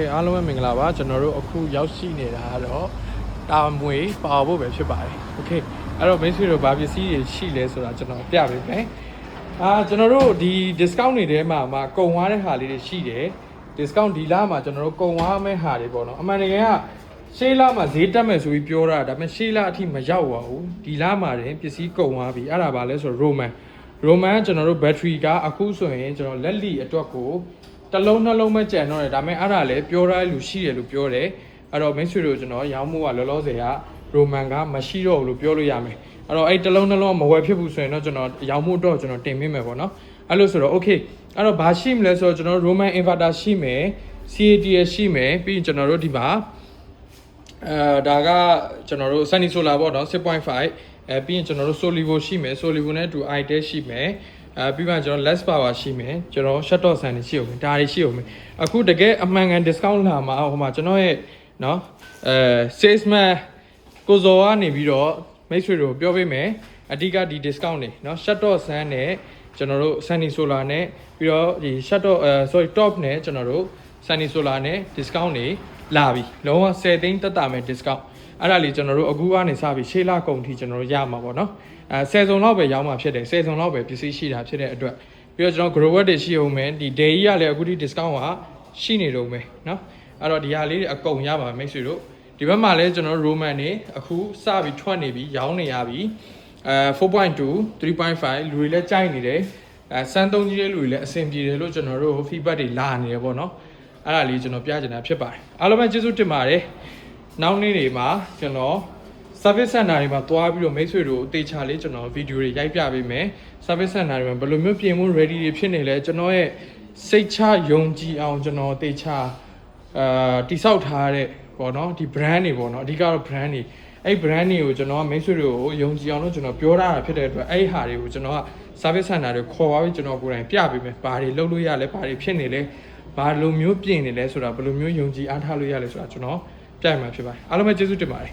။အားလုံးပဲမင်္ဂလာပါကျွန်တော်တို့အခုရောက်ရှိနေတာကတော့တာမွေပါဖို့ပဲဖြစ်ပါတယ်။ Okay အဲ့တော့ main street တို့ဘာပစ္စည်းတွေရှိလဲဆိုတာကျွန်တော်ပြပေးမယ်။အာကျွန်တော်တို့ဒီ discount တွေထဲမှာမှာကုန်ွားတဲ့ဟာလေးတွေရှိတယ်။ discount ဒီလမှာကျွန်တော်တို့ကုန်ွားမဲ့ဟာတွေပေါ့နော်။အမှန်တကယ်ကရှေးလမှာဈေးတက်မယ်ဆိုပြီးပြောတာဒါပေမဲ့ရှေးလအထိမရောက်ပါဘူး။ဒီလမှာတင်ပစ္စည်းကုန်ွားပြီ။အဲ့ဒါဘာလဲဆိုတော့ Roman Roman ကျွန်တော်တို့ battery ကအခုဆိုရင်ကျွန်တော်လက်လီအတွက်ကို တစ်လုံးနှလုံးပဲကြံတော့တယ်ဒါပေမဲ့အဲ့ဒါလည်းပြောရတဲ့လူရှိတယ်လို့ပြောတယ်အဲ့တော့မိတ်ဆွေတို့ကျွန်တော်ရောင်းမှုကလောလောဆယ်ကရိုမန်ကမရှိတော့ဘူးလို့ပြောလို့ရမယ်အဲ့တော့အဲ့တစ်လုံးနှလုံးကမဝယ်ဖြစ်ဘူးဆိုရင်တော့ကျွန်တော်ရောင်းမှုတော့ကျွန်တော်တင်ပေးမယ်ပေါ့နော်အဲ့လိုဆိုတော့ okay အဲ့တော့ဘာရှိမလဲဆိုတော့ကျွန်တော် roman inverter ရှိမယ် CATS ရှိမယ်ပြီးရင်ကျွန်တော်တို့ဒီမှာအဲဒါကကျွန်တော်တို့ sunny solar ပေါ့နော်6.5အဲပြီးရင်ကျွန်တော်တို့ solivo ရှိမယ် solivo နဲ့တူ itel ရှိမယ် အဲပြီးမှကျွန်တော် less power ရှိမယ်ကျွန်တော် shut off ဆန်တွေရှိအောင်မယ်ဒါတွေရှိအောင်မယ်အခုတကယ်အမှန်ကန် discount လာမှာဟိုမှာကျွန်တော်ရဲ့เนาะအဲ salesman ကိုဇော်ကနေပြီးတော့မိတ်ဆွေတို့ပြောပေးမယ်အဓိကဒီ discount တွေเนาะ shut off ဆန်နဲ့ကျွန်တော်တို့ sunny solar နဲ့ပြီးတော့ဒီ shut off အဲ sorry top နဲ့ကျွန်တော်တို့ sunny solar နဲ့ discount တွေလာပြီလုံးဝ10သိန်းတက်တာမယ် discount အဲ့ဒါလေးကျွန်တော်တို့အခုကနေစပြီးရှေးလကုန်ထိကျွန်တော်တို့ရမှာပေါ့နော်အဲ10စုံလောက်ပဲရောင်းမှာဖြစ်တယ်10စုံလောက်ပဲပစ္စည်းရှိတာဖြစ်တဲ့အတွက်ပြီးတော့ကျွန်တော် grower တွေရှိအောင်မယ်ဒီ day ကြီးကလည်းအခုထိ discount ကရှိနေတော့မယ်နော်အဲ့တော့ဒီဟာလေးတွေအကုန်ရပါမယ်မိတ်ဆွေတို့ဒီဘက်မှာလည်းကျွန်တော်တို့ roman တွေအခုစပြီးထွက်နေပြီရောင်းနေရပြီအဲ4.2 3.5လူတွေလည်းကြိုက်နေတယ်အဲစမ်းသုံးကြီးတဲ့လူတွေလည်းအဆင်ပြေတယ်လို့ကျွန်တော်တို့ feedback တွေလာနေတယ်ပေါ့နော်အဲ့ဒါလေးကျွန်တော်ပြချင်တာဖြစ်ပါတယ်အားလုံးပဲကျေးဇူးတင်ပါတယ် နောက်နေ့တွေမှာကျွန်တော် service center တွေမှာတွားပြီးတော့မိတ်ဆွေတို့အသေးချာလေးကျွန်တော်ဗီဒီယိုတွေရိုက်ပြပေးမယ် service center တွေမှာဘယ်လိုမျိုးပြင်မှု ready တွေဖြစ်နေလဲကျွန်တော်ရဲ့စိတ်ချယုံကြည်အောင်ကျွန်တော်အသေးချာအာတိဆောက်ထားတဲ့ပေါ့နော်ဒီ brand တွေပေါ့နော်အဓိကတော့ brand တွေအဲ့ brand တွေကိုကျွန်တော်ကမိတ်ဆွေတွေကိုယုံကြည်အောင်လို့ကျွန်တော်ပြောထားတာဖြစ်တဲ့အတွက်အဲ့ဒီဟာတွေကိုကျွန်တော်က service center တွေခေါ်သွားပြီးကျွန်တော်ကိုယ်တိုင်ပြပေးမယ်ဘာတွေလုပ်လို့ရလဲဘာတွေဖြစ်နေလဲဘာလိုမျိုးပြင်နေလဲဆိုတာဘယ်လိုမျိုးယုံကြည်အားထားလို့ရလဲဆိုတာကျွန်တော် ပြရမှာဖြစ်ပါတယ်အားလုံးပဲကျေးဇူးတင်ပါတယ်